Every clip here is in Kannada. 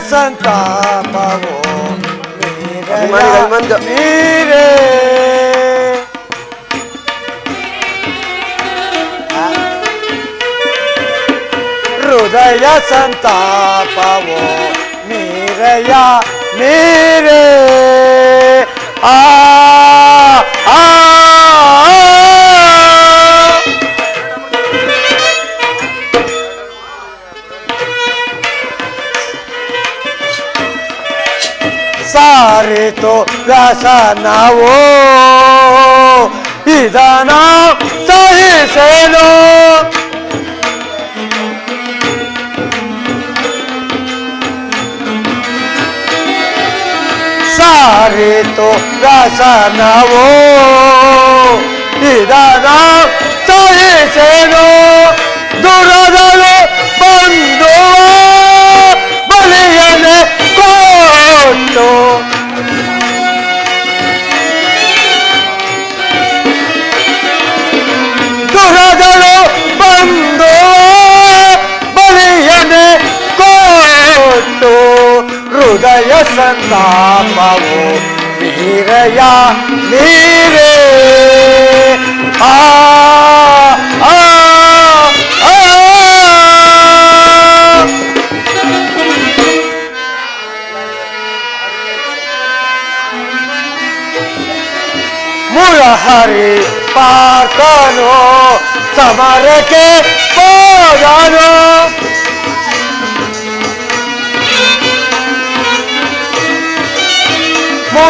ಹೃದಯ ಸಂತಾಪವು ನೀರೆಯ ಅಭಿಮಾನಿಗಳು ಬಂದು. ನೀರೇ ಹೃದಯ ಸಂತಾಪವು ನೀರೆಯ ನೀರೇ ಆ ಆ, ಆ. ಸಾರಿತು ವ್ಯಸನವು ಇದನ ಸಹಿಸೇನು ಸಾರಿತು ವ್ಯಸನವು ಇದನ ಸಹಿಸೇನು ದುರದಲು ಬಂದು ಹೃದಯ ಸಂತಾಪವು ನೀರೆಯ ನೀರೇ ಆ ಆ, ಆ. ಮುರಹರಿ ಪಾರ್ಥನು ಸಮರಕ್ಕೆ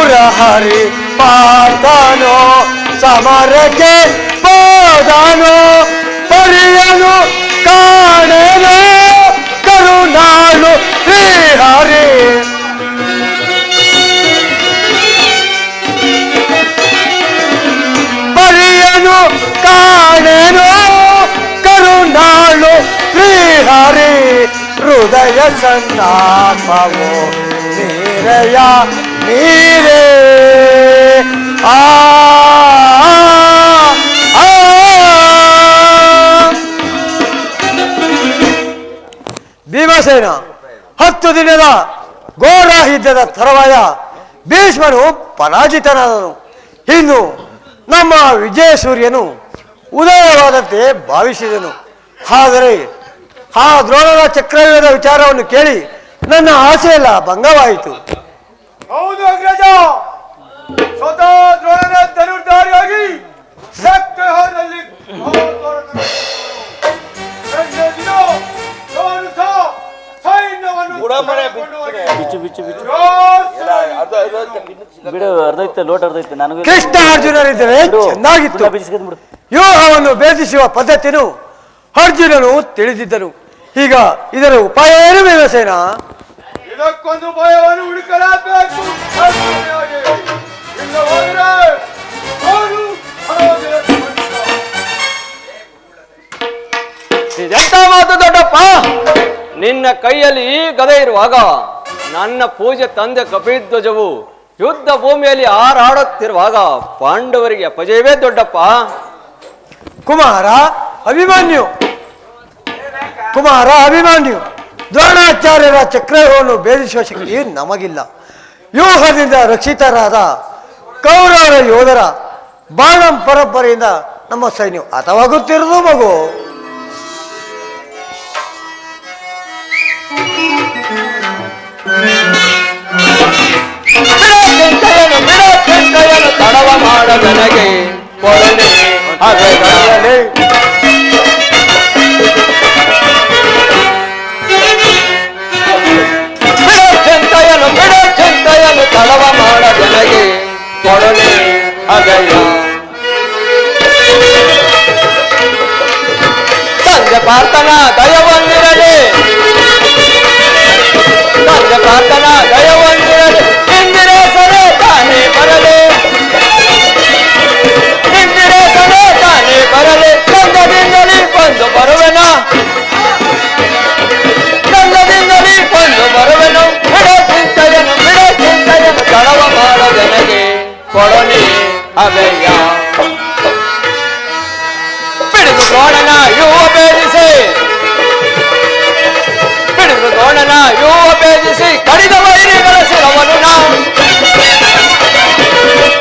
ಹೋದನು ಮುರಹರಿ ಪಾರ್ಥನು ಸಮರಕ್ಕೆ ಹೋದನು ಪರಿಯನು ಕಾಣಲು ಕರುಣಾಳು ಶ್ರೀಹರಿ ಪರಿಯನು ಕಾಣೆನು ಕರುಣಾಳು ಶ್ರೀಹರಿ ಹೃದಯ ಸಂತಾಪವು ನೀರೆಯ ಆ. ಭೀಮಸೇನ, ಹತ್ತು ದಿನದ ಘೋರ ಯುದ್ಧದ ತರುವಾಯ ಭೀಷ್ಮನು ಪರಾಜಿತನಾದನು. ಇನ್ನು ನಮ್ಮ ವಿಜಯ ಸೂರ್ಯನು ಉದಯವಾದಂತೆ ಭಾವಿಸಿದನು. ಆದರೆ ಆ ದ್ರೋಣದ ಚಕ್ರವ್ಯೂಹದ ವಿಚಾರವನ್ನು ಕೇಳಿ ನನ್ನ ಆಸೆಯೆಲ್ಲ ಭಂಗವಾಯಿತು. ಹೌದು ಅಗ್ರಜ. ಸ್ವತಃ ದ್ರೋಣನ ಧನುರ್ಧಾರಿಯಾಗಿ ಸತ್ಯದಲ್ಲಿ ಬಿಡು ಅರ್ಧೈತೆ ಲೋಟ್ ಅರ್ಧೈತೆ ನನಗೆ ಕೃಷ್ಣ ಅರ್ಜುನರಿದ್ದರೆ ಚೆನ್ನಾಗಿತ್ತು. ಬಿಡು. ವ್ಯೂಹವನ್ನು ಭೇದಿಸುವ ಪದ್ಧತಿಯನ್ನು ಅರ್ಜುನನು ತಿಳಿದಿದ್ದನು ಈಗ ಇದರ ಉಪಾಯ ಏನು ಭೀಮಸೇನ? ಇದಕ್ಕೊಂದು ಭಯವನ್ನು ಹುಡುಕಲಾಗಬೇಕು. ಎಂತ. ಇದೆಂತ ಮಾತು ದೊಡ್ಡಪ್ಪ? ನಿನ್ನ ಕೈಯಲ್ಲಿ ಈ ಗದೆ ಇರುವಾಗ ನನ್ನ ಪೂಜೆ ತಂದೆ ಕಪಿಧ್ವಜವು ಯುದ್ಧ ಭೂಮಿಯಲ್ಲಿ ಹಾರಾಡುತ್ತಿರುವಾಗ ಪಾಂಡವರಿಗೆ ಅಪಜಯವೇ ದೊಡ್ಡಪ್ಪ? ಕುಮಾರ ಅಭಿಮಾನ್ಯು. ಕುಮಾರ ಅಭಿಮನ್ಯು. ದ್ರೋಣಾಚಾರ್ಯರ ಚಕ್ರವನ್ನು ಭೇದಿಸುವ ಶಕ್ತಿ ನಮಗಿಲ್ಲ. ವ್ಯೂಹದಿಂದ ರಕ್ಷಿತರಾದ ಕೌರವರ ಯೋಧರ ಬಾಣಂ ಪರಂಪರೆಯಿಂದ ನಮ್ಮ ಸೈನ್ಯ ಹತವಾಗುತ್ತಿರುವುದು ಮಗು. ತಡವ ಮಾಡ ಯೋಬೇಜಿಸಿ ಕಡಿದ ವೈರಿಗಳ ಶಿರವನ್ನು ನಾವು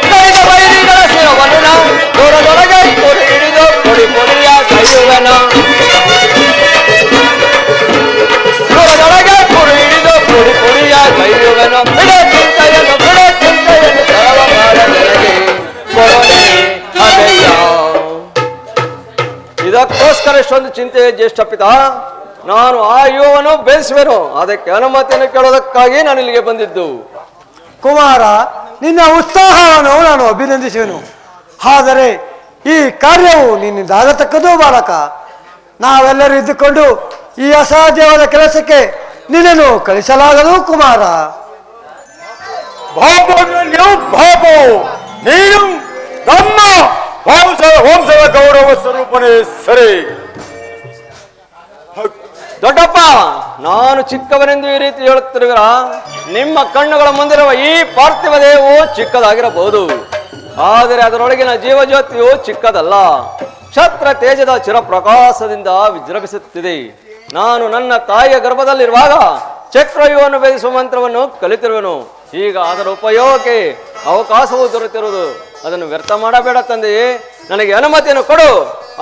ಕಡಿದ ವೈರಿಗಳ ಶಿರವನ್ನು ನಾವು ದೂರದೊಳಗೆ ಕೊಡಿ ಹಿಡಿದು ಕೊಡಿ ಕೊಡಿಯ ಕೈಯುವನ ದೂರದೊಳಗೆ ಕೊಡಿ ಹಿಡಿದು ಕೊಡಿ ಕೊಡಿಯ ಕೈಯುವನ ಬಿಡ ಚಿಂತೆಯನ್ನು ಬಿಡ ಚಿಂತೆಯನ್ನು ಸರವ ಮಾಡಲೆರಗಿ ಕೊಡಲಿ ಅದಯ್ಯ ಇದಕ್ಕೋಸ್ಕರ ಎಷ್ಟೊಂದು ಚಿಂತೆ ಜ್ಯೇಷ್ಠ ಪಿತಾ ನಾನು ಆ ಯುವನು ಬೇಯಿಸುವೆನು ಅದಕ್ಕೆ ಅನುಮತಿಯನ್ನು ಕೇಳೋದಕ್ಕಾಗಿ ನಾನು ಇಲ್ಲಿಗೆ ಬಂದಿದ್ದು. ಕುಮಾರ ನಿನ್ನ ಉತ್ಸಾಹವನ್ನು ನಾನು ಅಭಿನಂದಿಸುವೆನು. ಆದರೆ ಈ ಕಾರ್ಯವು ನಿನ್ನಿಂದ ಆಗತಕ್ಕದ್ದು ಬಾಲಕ. ನಾವೆಲ್ಲರೂ ಇದ್ದುಕೊಂಡು ಈ ಅಸಾಧ್ಯವಾದ ಕೆಲಸಕ್ಕೆ ನಿನ್ನನ್ನು ಕಳಿಸಲಾಗದು ಕುಮಾರ. ಬಾಬು ಬಾಬು ನೀನು ನಮ್ಮ ಗೌರವ ಸ್ವರೂಪನೇ ಸರಿ. ದೊಡ್ಡಪ್ಪ, ನಾನು ಚಿಕ್ಕವನೆಂದು ಈ ರೀತಿ ಹೇಳುತ್ತಿರುವ ನಿಮ್ಮ ಕಣ್ಣುಗಳ ಮುಂದಿರುವ ಈ ಪಾರ್ಥಿವ ದೇಹವು ಚಿಕ್ಕದಾಗಿರಬಹುದು. ಆದರೆ ಅದರೊಳಗಿನ ಜೀವಜ್ಯೋತಿಯು ಚಿಕ್ಕದಲ್ಲ. ಕ್ಷತ್ರ ತೇಜದ ಚಿರಪ್ರಕಾಶದಿಂದ ವಿಜೃಂಭಿಸುತ್ತಿದೆ. ನಾನು ನನ್ನ ತಾಯಿಯ ಗರ್ಭದಲ್ಲಿರುವಾಗ ಚಕ್ರವ್ಯೂಹವನ್ನು ಭೇದಿಸುವ ಮಂತ್ರವನ್ನು ಕಲಿತಿರುವೆನು. ಈಗ ಅದರ ಉಪಯೋಗಕ್ಕೆ ಅವಕಾಶವೂ ದೊರೆತಿರುವುದು. ಅದನ್ನು ವ್ಯರ್ಥ ಮಾಡಬೇಡ ತಂದೆಯೇ ನನಗೆ ಅನುಮತಿಯನ್ನು ಕೊಡು.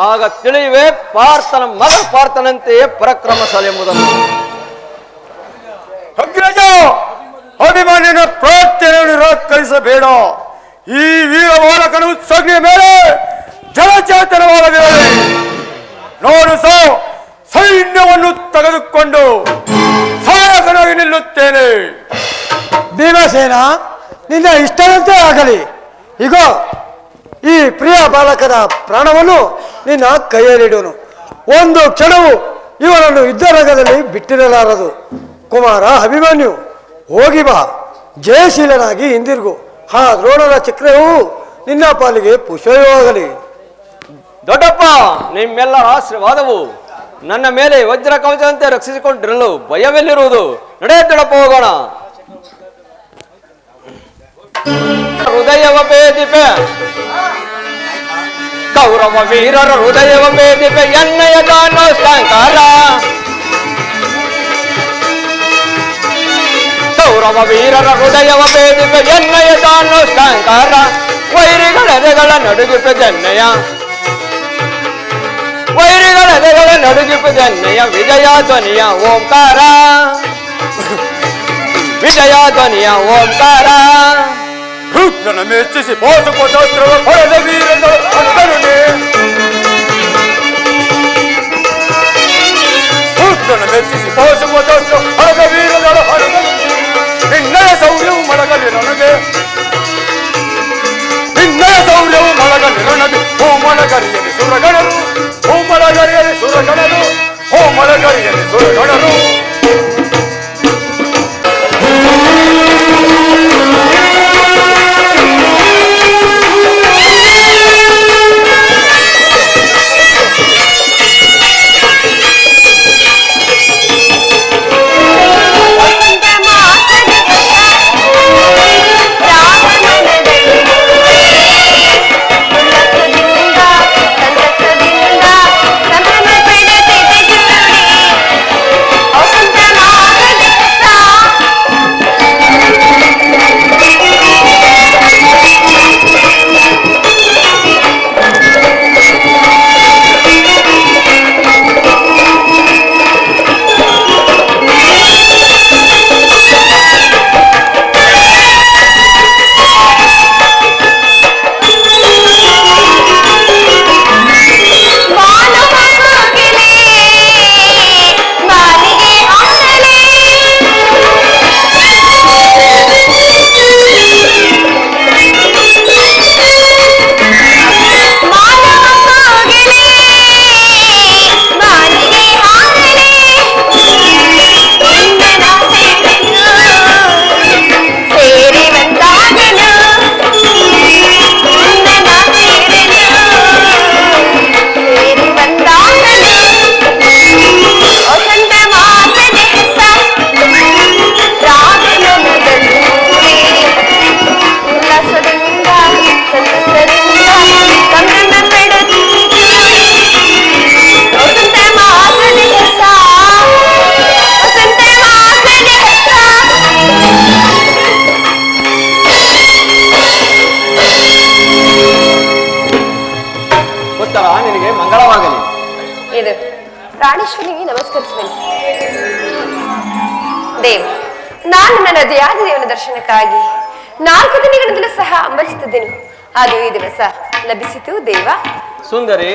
ಆಗ ತಿಳಿಯುವೆ ಪಾರ್ಥನ ಮಗ ಪಾರ್ಥನಂತೆಯೇ ಪರಾಕ್ರಮಶಾಲಿ ಎಂಬುದನ್ನು. ಅಗ್ರಜ ಅಭಿಮಾನಿನ ಪ್ರಾರ್ಥನೆಯನ್ನು ನಿರಾಕರಿಸಬೇಡ ಈ ವೀರ ಬಾಲಕನು ಸಗ್ನಿಯ ಮೇಲೆ ಜಲಚೇತನವಾಗದಿರಲಿ ನಾನು ಸಹ ಸೈನ್ಯವನ್ನು ತೆಗೆದುಕೊಂಡು ಸಹಾಯಕನಾಗಿ ನಿಲ್ಲುತ್ತೇನೆ. ಭೀಮಸೇನ ನಿನ್ನ ಇಷ್ಟದಂತೆ ಆಗಲಿ. ಇಗೋ, ಈ ಪ್ರಿಯ ಬಾಲಕನ ಪ್ರಾಣವನ್ನು ನಿನ್ನ ಕೈಯಲ್ಲಿಡುವನು ಒಂದು ಕ್ಷಣವು ಇವನನ್ನು ಯುದ್ಧರಂಗದಲ್ಲಿ ಬಿಟ್ಟಿರಲಾರದು. ಕುಮಾರ, ಅಭಿಮನ್ಯು, ಹೋಗಿ ಬಾ. ಜಯಶೀಲನಾಗಿ ಹಿಂದಿರುಗು. ಹಾ ದ್ರೋಣನ ಚಕ್ರವು ನಿನ್ನ ಪಾಲಿಗೆ ಪುಷ್ಪವಾಗಲಿ ದೊಡ್ಡಪ್ಪ, ನಿಮ್ಮೆಲ್ಲ ಆಶೀರ್ವಾದವು. ನನ್ನ ಮೇಲೆ ವಜ್ರ ಕವಚದಂತೆ ರಕ್ಷಿಸಿಕೊಂಡಿರಲು ಭಯವೆಲ್ಲಿರುವುದು? ನಡೆಯ ದೊಡ್ಡಪ್ಪ ಹೋಗೋಣ. ಹೃದಯವ ಬೇದಿಪೆ ಕೌರವ ವೀರರ ಹೃದಯವ ಬೇದಿಪೆ ಎಣ್ಣೆಯ ದಾನೋಷ್ಟಾಂಕಾರ ಕೌರವ ವೀರರ ಹೃದಯವ ಬೇದಿಪೆ ಎಣ್ಣೆಯ ದಾನೋಷ್ಟಾಂಕಾರ ವೈರಿಗಳ ಎದೆಗಳ ನಡುಗಿಪೆ ಜನ್ನೆಯ ವೈರಿಗಳ ಎದೆಗಳ ನಡುಗಿಪು ಜನ್ನೆಯ ವಿಜಯ ಧ್ವನಿಯ ಓಂಕಾರ ವಿಜಯ ಧ್ವನಿಯ ಓಂಕಾರ ఘన మెచ్చేసి మోసపోతాస్త్రం ఘన మెచ్చేసి మోసపోతాస్త్రం అడగ వీరదడ అడగ నిన్నయ సౌర్యం మడగ నిరణగే నిన్నయ సౌర్యం మడగ నిరణగే హోమల గరియని సురగణరు హోమల గరియని సురగణరు హోమల గరియని సురగణరు. ದರ್ಶನಕ್ಕಾಗಿ ನಾಲ್ಕು ದಿನಗಳಿಂದಲೂ ಸಹ ಅಂಬಲಿಸುತ್ತಿದ್ದೆನು ಅದು ಈ ದಿವಸ ಲಭಿಸಿತು ದೇವ. ಸುಂದರಿ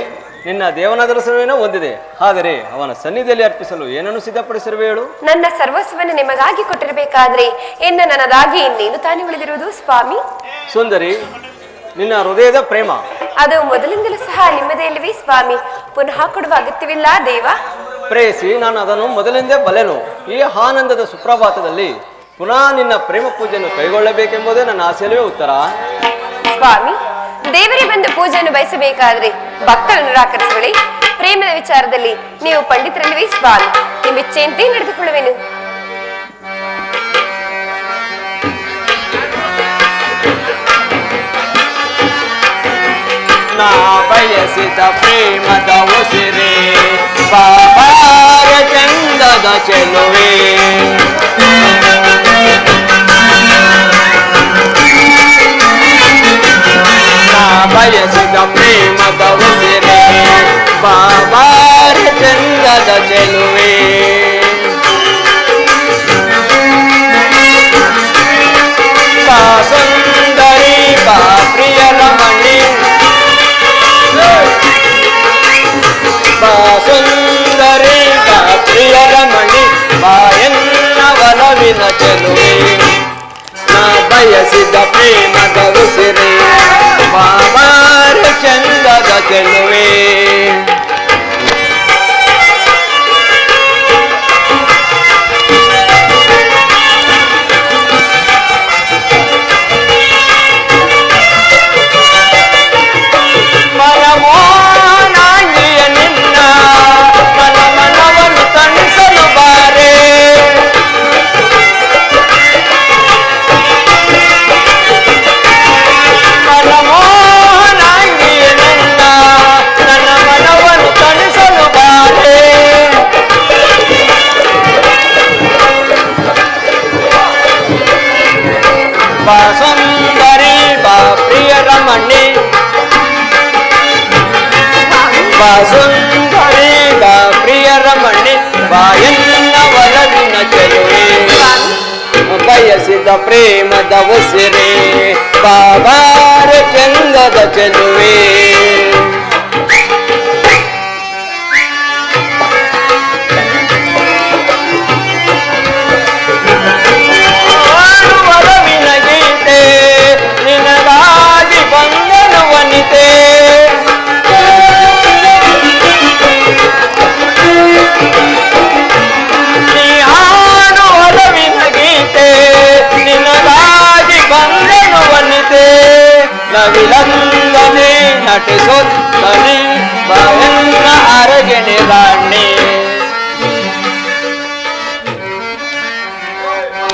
ನಿನ್ನ ದೇವನ ದರ್ಶನವೇನೋ ಹೊಂದಿದೆ. ಆದರೆ ಅವನ ಸನ್ನಿಧಿಯಲ್ಲಿ ಅರ್ಪಿಸಲು ಏನನ್ನು ಸಿದ್ಧಪಡಿಸಿರುವೆ ಹೇಳು? ನನ್ನ ಸರ್ವಸ್ವವನ್ನು ನಿಮಗಾಗಿ ಕೊಟ್ಟಿರಬೇಕಾದ್ರೆ ಎನ್ನ ನನ್ನದಾಗಿ ಇನ್ನೇನು ತಾನೇ ಉಳಿದಿರುವುದು ಸ್ವಾಮಿ? ಸುಂದರಿ ನಿನ್ನ ಹೃದಯದ ಪ್ರೇಮ. ಅದು ಮೊದಲಿಂದಲೂ ಸಹ ನಿಮ್ಮದೇ ಇಲ್ಲವೇ ಸ್ವಾಮಿ? ಪುನಃ ಕೊಡುವ ಅಗತ್ಯವಿಲ್ಲ ದೇವ. ಪ್ರೇಯಸಿ ನಾನು ಅದನ್ನು ಮೊದಲಿಂದೇ ಬಲೆನು ಈ ಆನಂದದ ಸುಪ್ರಭಾತದಲ್ಲಿ ಪುನಃ ನಿನ್ನ ಪ್ರೇಮ ಪೂಜೆಯನ್ನು ಕೈಗೊಳ್ಳಬೇಕೆಂಬುದೇ ನನ್ನ ಆಸೆಯಲ್ಲವೇ ಉತ್ತರ. ಸ್ವಾಮಿ ದೇವರಿಗೆ ಬಂದು ಪೂಜೆಯನ್ನು ಬಯಸಬೇಕಾದ್ರೆ ಭಕ್ತರನ್ನು ನಿರಾಕರಿಸಬೇಡಿ ಪ್ರೇಮದ ವಿಚಾರದಲ್ಲಿ ನೀವು ಪಂಡಿತರಲ್ಲವೇ ಸ್ವಾಮಿ. ನಿಮ್ಮ ಇಚ್ಛೆಯಂತೆ ನಡೆದುಕೊಳ್ಳುವೆನು. ನಾ ಬಯಸಿದ ಪ್ರೇಮದ ಉಸಿರೇ ಬಾಬಾರ ಚಂದದ ಚೆಲುವೆ. ಬಯಸಿದ ಪ್ರೇಮದ ಉಸಿರೇ ಬಾಬಾರ ಚಂದದ ಚೆಲುವೆ ಬಾ ಸುಂದರಿ ಬಾ ಪ್ರಿಯರ ಮಣಿ ಬಾ ಸುಂದರಿ ಬಾ ಪ್ರಿಯರ ಮಣಿ ಬಾ ಎನ್ನ ಒಲವಿನ ಚೆಲುವೆ ನಾ ಬಯಸಿದ ಪ್ರೇಮದ ಉಸಿರೇ ಬಾಬಾರ ಚಂದದ ಚೆಲುವೆ ಮನಮೋನಾಂಗಿಯ ಪ್ರೇಮದ ಉಸಿರೇ ಬಾಬಾರ ಚಂದದ ಚೆಲುವೆ. ನವಿಲಂದನೆ ನಟಿಸುತ್ತಲಿ ಬಾಯನ್ನ ಅರಗಿಣಿ ರಾಣಿ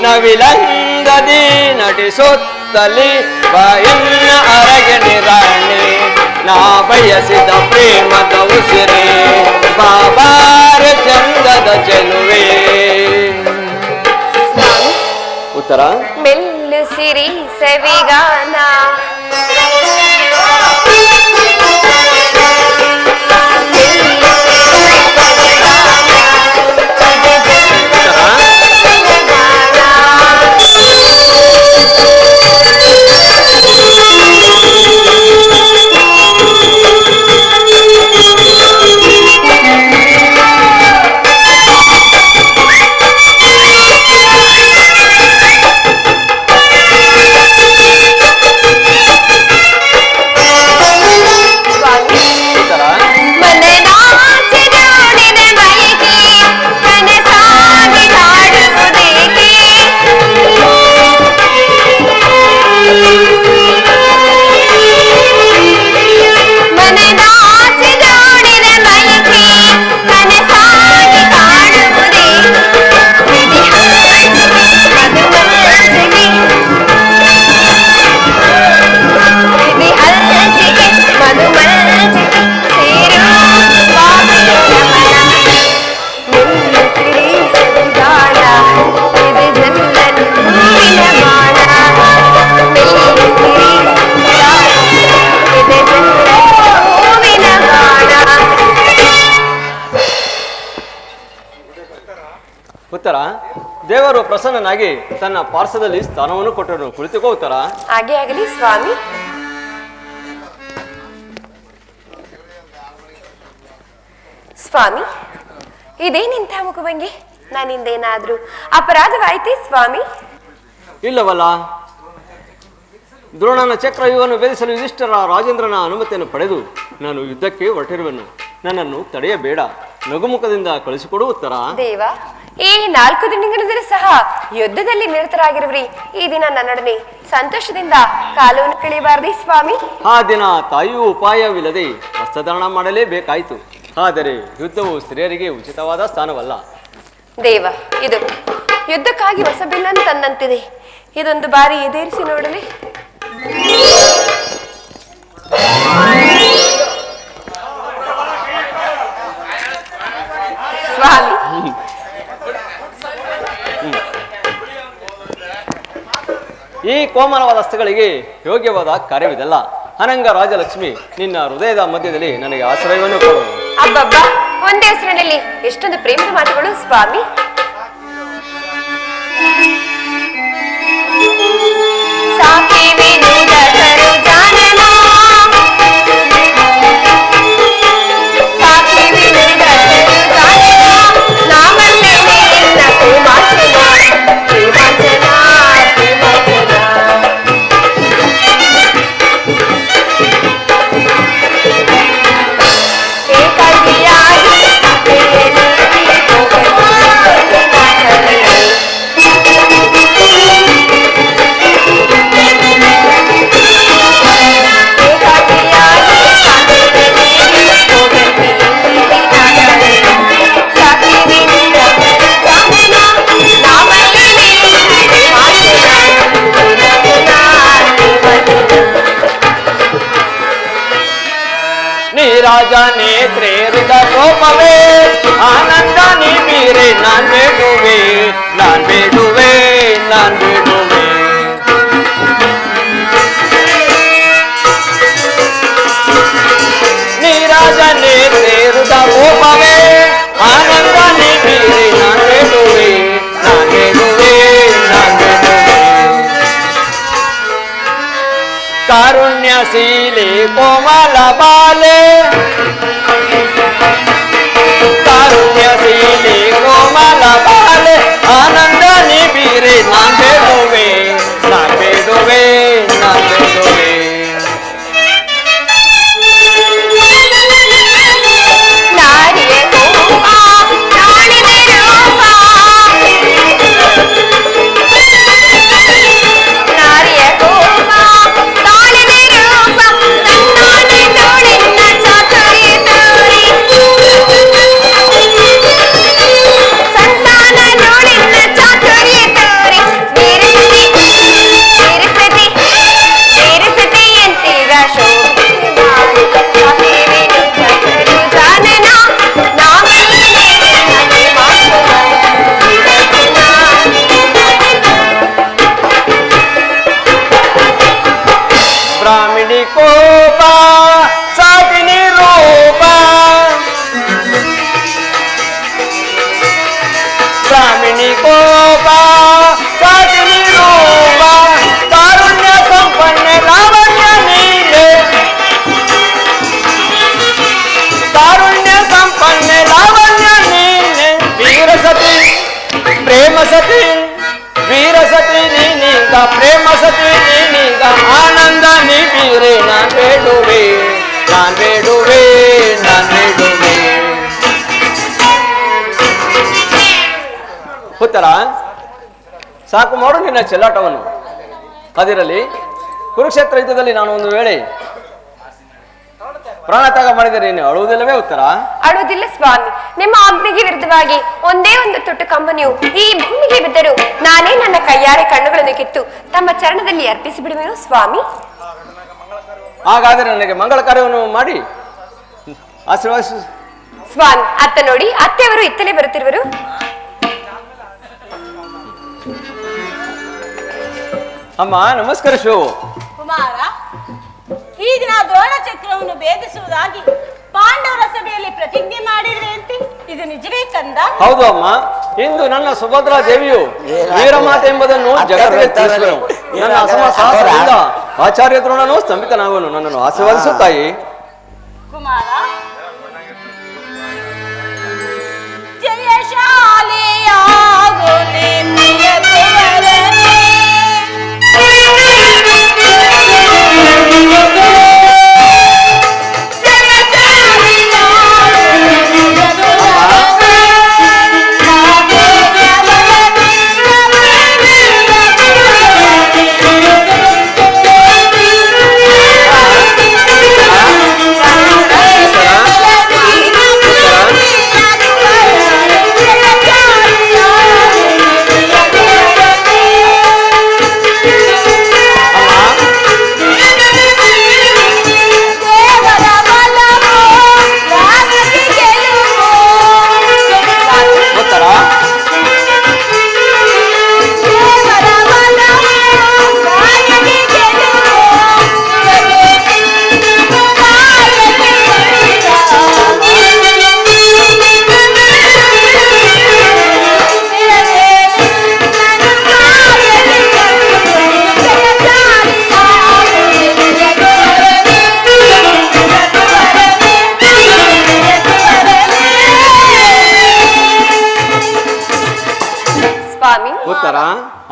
ನವಿಲಂದದಿ ನಟಿಸುತ್ತಲಿ ಬಾಯನ್ನ ಅರಗಿಣಿ ರಾಣಿ ನಾ ಬಯಸಿದ ಪ್ರೇಮದ ಉಸಿರೇ ಬಾಬಾರ ಚಂದದ ಚೆಲುವೆ ಉತ್ತರ ಮೆಲ್ಲು ದೇವರು ತನ್ನ ಪಾರ್ಸದಲ್ಲಿ ಸ್ಥಾನವನ್ನು ಕೊಟ್ಟರು. ಕುಳಿತುಕೋತಾರ ಹಾಗೆ ಆಗಲಿ ಸ್ವಾಮಿ. ಸ್ವಾಮಿ ಇದೇನಿಂತ ಮುಖಭಂಗಿ? ನಾನಿಂದೇನಾದ್ರೂ ಅಪರಾಧವಾಯ್ತಿ ಸ್ವಾಮಿ? ಇಲ್ಲವಲ್ಲ. ದ್ರೋಣನ ಚಕ್ರವ್ಯೂಹವನ್ನು ಭೇದಿಸಲು ಯುಧಿಷ್ಠರ ರಾಜೇಂದ್ರನ ಅನುಮತಿಯನ್ನು ಪಡೆದು ನಾನು ಯುದ್ಧಕ್ಕೆ ಹೊರಟಿರುವೆನು. ನನ್ನನ್ನು ತಡೆಯಬೇಡ. ನಗುಮುಖದಿಂದ ಕಳಿಸಿಕೊಡು ಉತ್ತರ. ದೇವ ಈ ನಾಲ್ಕು ದಿನಗಳಿಂದಲೂ ಸಹ ಯುದ್ಧದಲ್ಲಿ ನಿರತರಾಗಿರುವ್ರಿ. ಈ ದಿನ ನನ್ನೊಡನೆ ಸಂತೋಷದಿಂದ ಕಾಲವನ್ನು ಕಳೆಯಬಾರದೆ ಸ್ವಾಮಿ. ಆ ದಿನ ತಾಯಿಯೂ ಉಪಾಯವಿಲ್ಲದೆ ವಸ್ತ್ರಧಾರಣ ಮಾಡಲೇಬೇಕಾಯಿತು. ಆದರೆ ಯುದ್ಧವು ಸ್ತ್ರೀಯರಿಗೆ ಉಚಿತವಾದ ಸ್ಥಾನವಲ್ಲ. ದೇವ ಇದು ಯುದ್ಧಕ್ಕಾಗಿ ಹೊಸ ಬಿಲ್ಲನ್ನು ತಂದಂತಿದೆ. ಇದೊಂದು ಬಾರಿ ಎದೇರಿಸಿ ನೋಡಲಿ. ಸ್ವಾಮಿ ಈ ಕೋಮಲವಾದ ಹಸ್ತಗಳಿಗೆ ಯೋಗ್ಯವಾದ ಕಾರ್ಯವಿದೆಲ್ಲ. ಅನಂಗ ರಾಜಲಕ್ಷ್ಮಿ, ನಿನ್ನ ಹೃದಯದ ಮಧ್ಯದಲ್ಲಿ ನನಗೆ ಆಶ್ರಯವನ್ನು ಕೊಡು. ಅಬ್ಬಬ್ಬಾ, ಒಂದೇ ಹೆಸರಿನಲ್ಲಿ ಎಷ್ಟೊಂದು ಪ್ರೇಮದ ಮಾತುಗಳು ಸ್ವಾಮಿ. ನೀರಾಜ ನೇತ್ರೆ ಹೃದ ಕೋಪವೇ ಆನಂದ ನೀ ಬೀರೆ ನಾನ್ ಬೇಡುವೆ ನಾನ್ ಬೇಡುವೆ ನಾನ್ ಬೇಡುವೆ ನೀರಾಜ ನೇತ್ರೆ ಹೃದ ಕೋಪವೇ ಆನಂದ ನೀ નાસીલે કોમલ બાલે. કારુણ્યશીલે કોમલ બાલે. આનંદની બીરે નાંધે ಉತ್ತರ ಸಾಕು ಮಾಡು ನಿನ್ನ ಚೆಲ್ಲಾಟವನ್ನು. ಅದಿರಲಿ ಕುರುಕ್ಷೇತ್ರ ಯುದ್ಧದಲ್ಲಿ ನಾನು ಒಂದು ವೇಳೆ ಪ್ರಾಣತ್ಯಾಗ ಮಾಡಿದರೆ ನೀನು ಅಳುವುದಿಲ್ಲವೇ ಉತ್ತರ? ಅಳುವುದಿಲ್ಲ ಸ್ವಾಮಿ. ನಿಮ್ಮ ಆಜ್ಞೆಗೆ ವಿರುದ್ಧವಾಗಿ ಒಂದೇ ಒಂದು ತುಟ್ಟು ಕಂಬನಿಯು ಈ ಭೂಮಿಗೆ ಬಿದ್ದರು ನಾನೇ ನನ್ನ ಕೈಯಾರೆ ಕಣ್ಣುಗಳನ್ನು ಕಿತ್ತು ತಮ್ಮ ಚರಣದಲ್ಲಿ ಅರ್ಪಿಸಿ ಬಿಡುವೆನು ಸ್ವಾಮಿ. ಹಾಗಾದರೆ ನನಗೆ ಮಂಗಳ ಕಾರ್ಯವನ್ನು ಮಾಡಿ. ಆಶೀರ್ವಾದಿಸು. ಸ್ವಾಮಿ ಅತ್ತ ನೋಡಿ ಅತ್ತೆಯವರು ಇತ್ತಲೇ ಬರುತ್ತಿರುವರು. ಅಮ್ಮ ನಮಸ್ಕಾರ ಶೋ. ಕುಮಾರ ಈ ದಿನ ದ್ರೋಣ ಚಕ್ರವನ್ನು ಭೇದಿಸುವುದಾಗಿ ಪಾಂಡವರ ಸಭೆಯಲ್ಲಿ ಪ್ರತಿಜ್ಞೆ ಮಾಡಿದ್ರಂತೆ ಇದು ನಿಜವೇ ಕಂದ? ಹೌದು ಅಮ್ಮ ಇಂದು ನನ್ನ ಸುಭದ್ರಾ ದೇವಿಯು ವೀರಮಾತೆ ಎಂಬುದನ್ನು ಜಗತ್ತಿಗೆ ತಿಳಿಸುವೆನು. ನನ್ನ ಅಸಮ ಸಾಹಸದಿಂದ ಆಚಾರ್ಯ ದ್ರೋಣನು ಸ್ತಂಭಿತನಾಗುವನು. ನನ್ನನ್ನು ಆಶೀರ್ವದಿಸುತ್ತಾಯಿ. ಕುಮಾರ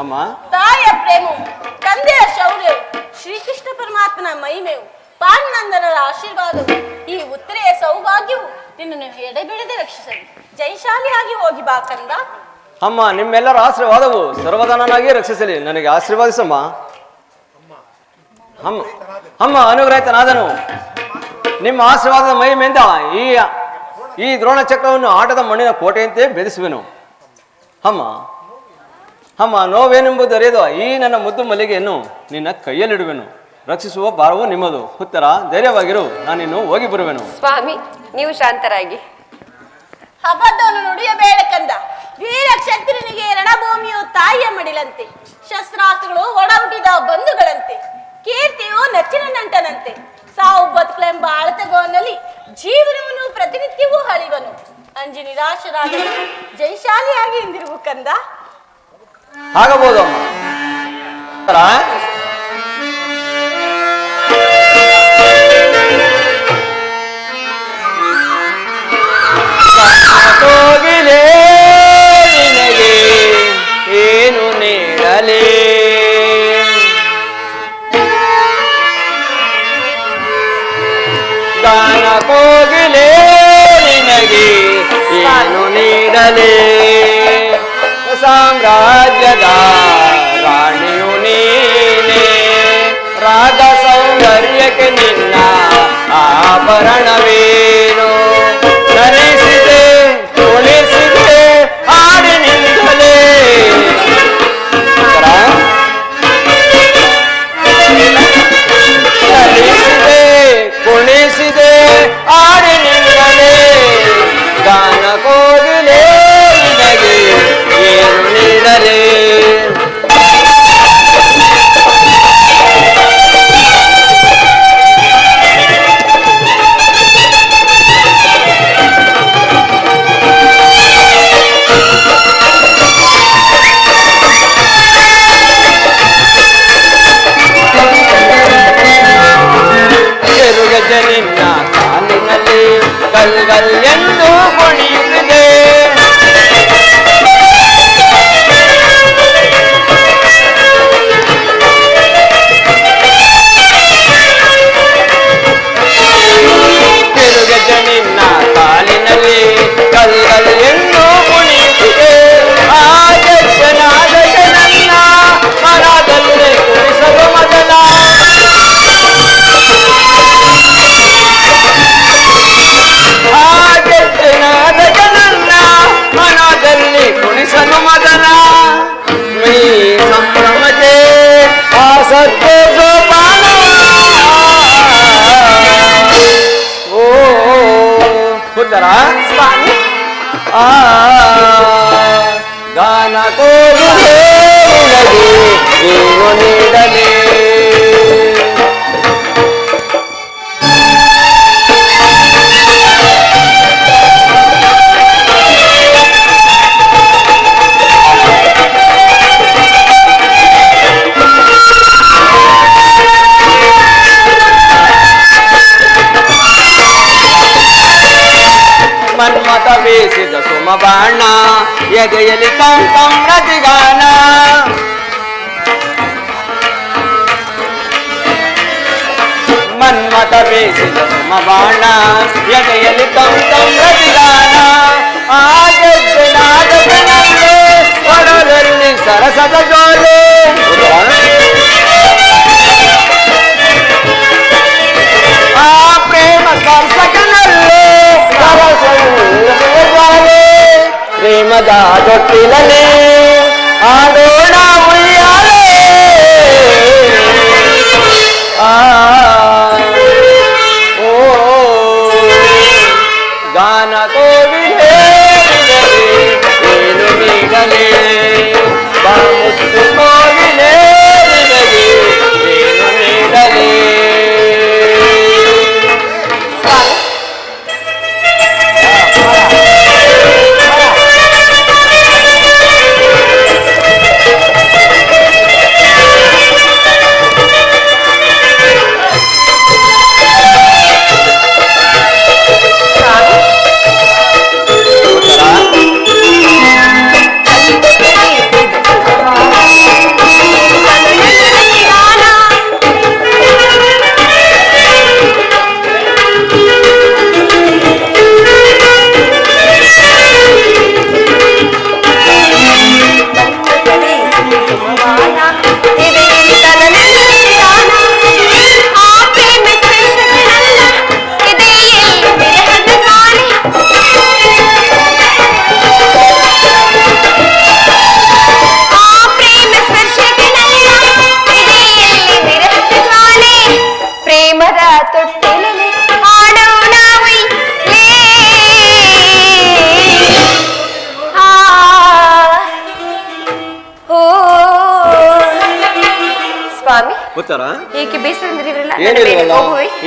ಅಮ್ಮ ತಾಯ ಪ್ರೇಮವು ತಂದೆಯ ಶೌರ್ಯವು ಶ್ರೀಕೃಷ್ಣ ಪರಮಾತ್ಮನ ಮಹಿಮೆಯು ಪಾಂಡನಂದನರ ಆಶೀರ್ವಾದವು ಈ ಉತ್ತರೆಯ ಸೌಭಾಗ್ಯವು ನಿನ್ನನ್ನು ಎಡೆಬಿಡದೆ ರಕ್ಷಿಸಲಿ. ಜೈಶಾಲಿಯಾಗಿ ಹೋಗಿ ಬಾ ಕಂದ. ಅಮ್ಮ ನಿಮ್ಮೆಲ್ಲರ ಆಶೀರ್ವಾದವು ಸರ್ವದಾನನಾಗಿ ರಕ್ಷಿಸಲಿ. ನನಗೆ ಆಶೀರ್ವಾದಿಸಮ್ಮ. ಅಮ್ಮ ಅಮ್ಮ ಅನುಗ್ರಹಿತನಾದನು. ನಿಮ್ಮ ಆಶೀರ್ವಾದದ ಮಹಿಮೆಯಿಂದ ಈ ಈ ದ್ರೋಣ ಚಕ್ರವನ್ನು ಆಟದ ಮಣ್ಣಿನ ಕೋಟೆಯಂತೆ ಬೆದಿಸುವೆನು ಅಮ್ಮ ಅಮ್ಮ ನೋವೇನೆಂಬುದು ಅರಿಯದು ಈ ನನ್ನ ಮುದ್ದು ಮಲ್ಲಿಗೆಯನ್ನು ನಿನ್ನ ಕೈಯಲ್ಲಿಡುವೆನು. ರಕ್ಷಿಸುವ ಭಾರವು ನಿಮ್ಮದು. ಉತ್ತರ ಧೈರ್ಯವಾಗಿರು. ನಾನಿನ್ನು ಹೋಗಿ ಬರುವೆನು. ಸ್ವಾಮಿ ನೀವು ಶಾಂತರಾಗಿ. ಅಬದ್ಧವನ್ನು ನುಡಿಯಬೇಡ ಕಂದ. ವೀರ ಕ್ಷತ್ರಿನಿಗೆ ರಣಭೂಮಿಯು ತಾಯಿಯ ಮಡಿಲಂತೆ. ಶಸ್ತ್ರಾಸ್ತ್ರಗಳು ಒಡಹುಟ್ಟಿದ ಬಂಧುಗಳಂತೆ. ಕೀರ್ತಿಯು ನೆಚ್ಚಿನ ನಂಟನಂತೆ. ಸಾವು ಬದುಕಲೆಂಬ ಅಳತಗೋನಲ್ಲಿ ಜೀವನವನ್ನು ಪ್ರತಿನಿತ್ಯವೂ ಹಳಿವನು ಅಂಜಿ ನಿರಾಶರಾಗಲು ಜೈಶಾಲಿಯಾಗಿ ಹಿಂದಿರುಗು ಕಂದ. ಆಗಬಹುದು ಕೋಗಿಲೆ ನಿನಗೆ ಏನು ನೀಡಲೇ? ಗಾನ ಕೋಗಿಲೆ ನಿನಗೆ ಏನು ನೀಡಲೇ? સામ્રાજ્યદા રાણીઓની રાધા સૌંદર્ય કે નિન્ના આભરણવી లలితంతం రతిగాన మన్మత వేసిన సుమబాణ యదయలితం తం రతిగాన ఆజనాథ ప్రణందే వరదరుని సరసత గోలే ಪ್ರೇಮದ ತೊಟ್ಟಿಲನೆ ಆಡೋಣ ಉಯ್ಯಾಲೆ ಆ ಓ ಗಾನ ಕೋವಿಲೆ ಏನು ನೀಡಲೇ?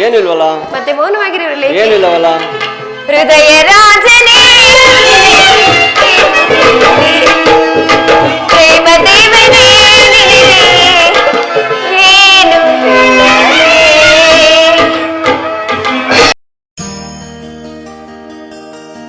ಏನಿಲ್ವಲ್ಲ? ಮತ್ತೆ ಮೌನವಾಗಿರೋ ಏನಿಲ್ಲವಲ್ಲ? ಹೃದಯ ರಾಜನೇ!